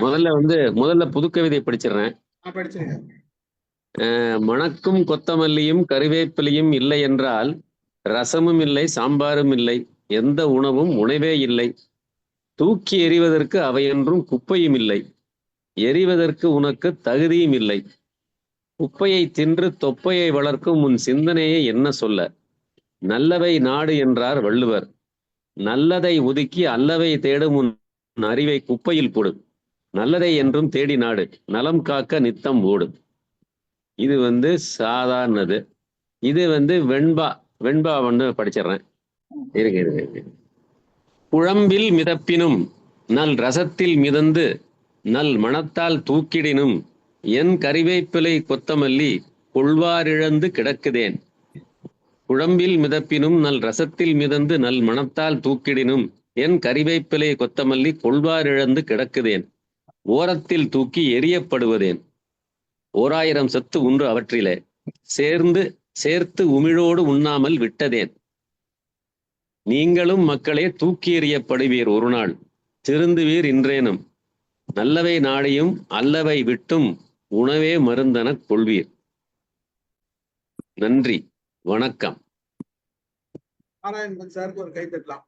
முதல்ல வந்து முதல்ல புதுக்கவிதை படிச்சிடுறேன். மணக்கும் கொத்தமல்லியும் கருவேப்பிலையும் இல்லை என்றால் ரசமும் இல்லை சாம்பாரும் இல்லை எந்த உணவும் உணவே இல்லை. தூக்கி எறிவதற்கு அவையென்றும் குப்பையும் இல்லை. எறிவதற்கு உனக்கு தகுதியும் இல்லை. குப்பையை தின்று தொப்பையை வளர்க்கும் உன் சிந்தனையை என்ன சொல்ல? நல்லவை நாடு என்றார் வள்ளுவர். நல்லதை ஒதுக்கி அல்லவை தேடும் உன் அறிவை குப்பையில் போடு. நல்லதை என்றும் தேடி நாடு. நலம் காக்க நித்தம் ஓடு. இது வந்து சாதாரணது. இது வந்து வெண்பா. வெண்பா வந்து படிச்சிடுறேன். இருங்க இருங்க குழம்பில் மிதப்பினும் நல் ரசத்தில் மிதந்து நல் மணத்தால் தூக்கிடினும் என் கறிவேப்பிலை கொத்தமல்லி கொள்வாரிழந்து கிடக்குதேன். குழம்பில் மிதப்பினும் நல் ரசத்தில் மிதந்து நல் மணத்தால் தூக்கிடினும் என் கறிவேப்பிலை கொத்தமல்லி கொள்வாரிழந்து கிடக்குதேன். ஓரத்தில் தூக்கி எரியப்படுவதேன் ஓராயிரம் சத்து உண்டு அவற்றிலே. சேர்ந்து சேர்த்து உமிழோடு உண்ணாமல் விட்டதேன். நீங்களும் மக்களே தூக்கி எறியப்படுவீர் ஒரு நாள் திருந்துவீர் இன்றேனும். நல்லவை நாடியும் அல்லவை விட்டும் உணவே மருந்தெனக் கொள்வீர். நன்றி. வணக்கம். நாராயணன் சாருக்கு ஒரு கை தட்டலாம்.